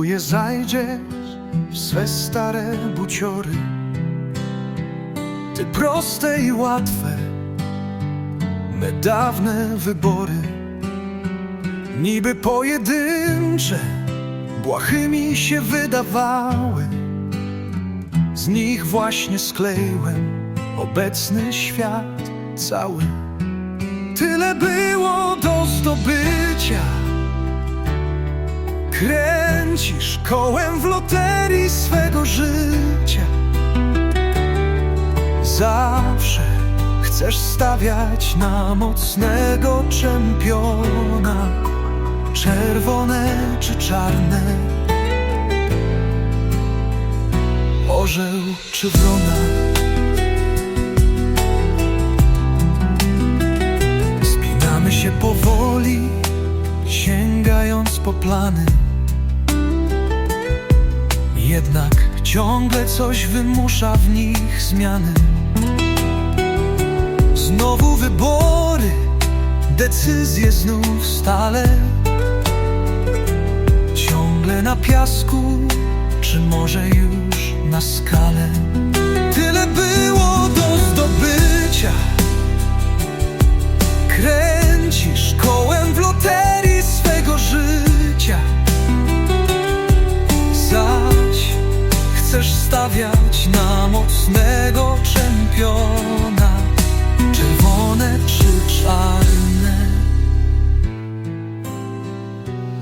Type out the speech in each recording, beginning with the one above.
gdzieś w swe stare buciory. Te proste i łatwe, me dawne wybory. Niby pojedyncze, błahymi się wydawały. Z nich właśnie skleiłem obecny świat cały. Tyle było do zdobycia Kręcisz kołem w loterii swego życia. Zawsze chcesz stawiać na mocnego czempiona Czerwone czy czarne. Orzeł czy wrona. Spinamy się powoli Sięgając po plany Jednak ciągle coś wymusza w nich zmiany. Znowu wybory, decyzje znów stale. Ciągle na piasku, czy może już na skale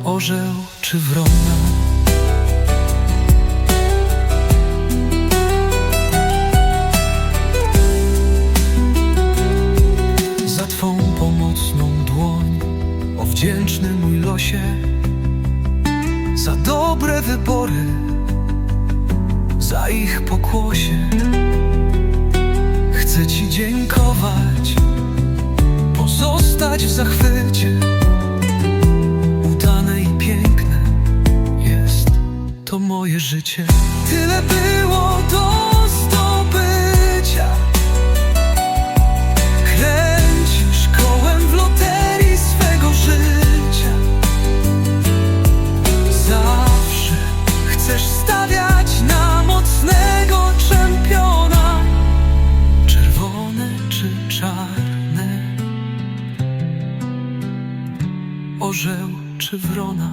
Orzeł czy wrona. Za twą pomocną dłoń O wdzięczny mój losie Za dobre wybory Za ich pokłosie. Chcę ci dziękować Pozostać w zachwycie Tyle było do zdobycia. Kręcisz kołem w loterii swego życia. Zawsze chcesz stawiać na mocnego czempiona. Czerwony czy czarny Orzeł czy wrona?